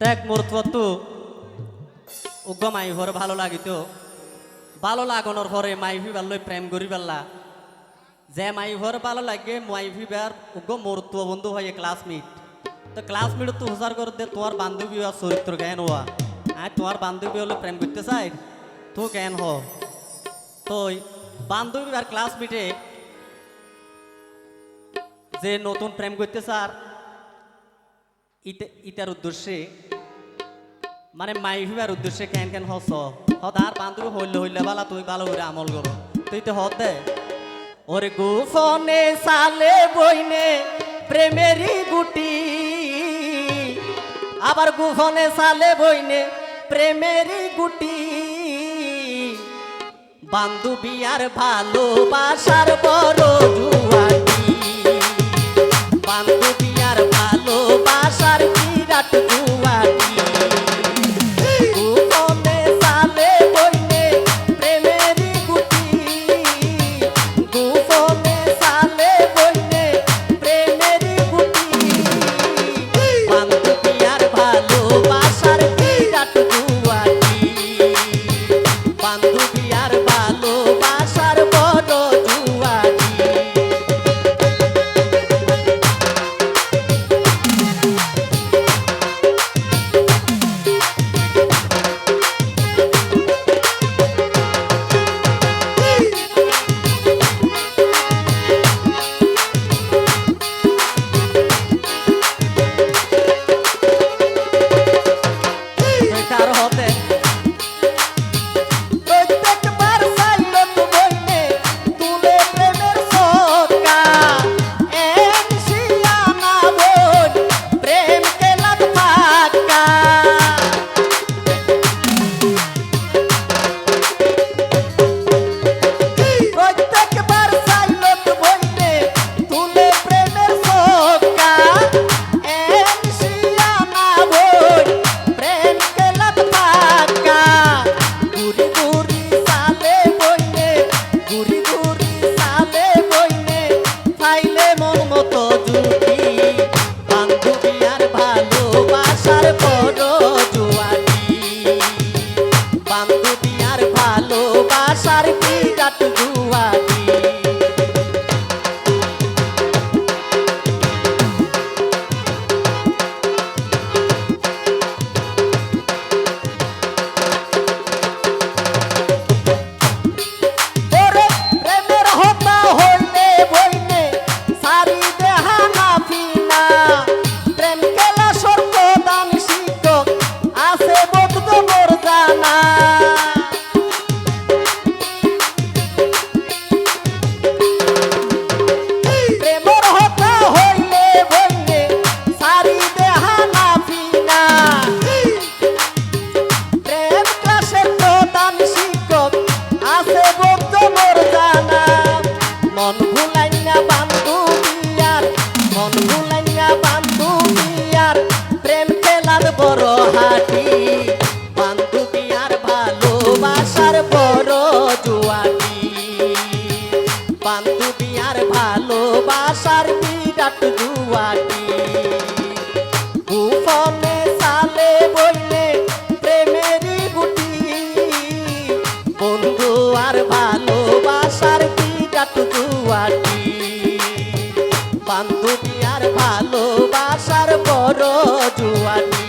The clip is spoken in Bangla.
ত্যাগ মুহূর্ত উগ্র মাই ঘর ভালো লাগিত ভালো লাগানোর পরে মাইফি লই প্রেম করি পেলা যে মাই ঘর ভালো লাগে মাইফি বার উগ্র মুহূর্ত বন্ধু হয় ক্লাসমেট তো ক্লাসমেট তো হুসার করে দে তোমার বান্ধবী আর চরিত্র জ্ঞান হওয়া। আয় তোমার বান্ধবী হলে প্রেম করতে চাই, তো জ্ঞান হ। তো বান্ধবী আর ক্লাসমেটে যে নতুন প্রেম করতে স্যার ইতে- ইটার উদ্দেশ্যে মানে মাই ভিবার উদ্দেশ্যে কেন কেন হস? হ তার বান্ধবী হইলে হইলে বালা, তুই ভালো করে আমল করো। তুই তো হত দে। ওরে গুফনে সালে বইনে প্রেমেরই গুটি। আবার গুফনে সালে বইনে প্রেমেরই গুটি। বান্ধবী আর ভালোবাসার বড় জুয়াটি ভালোবাসার বিরাট জুয়াটি ভুলাইয়া বান্ধবিয়ার মন ভুলাইয়া বান্ধবিয়ার প্রেম খেলার বড় হাটি। বান্ধবিয়ার ভালোবাসার বড় জুয়াটি। বান্ধবিয়ার ভালোবাসার বিরাট জুয়াটি। গোপনে সালে বইলে প্রেমেরই গুটি। বন্ধু আর ভালোবাসার বিরাট বাটি বান্ধবী আর ভালোবাসার বড় জুয়াটি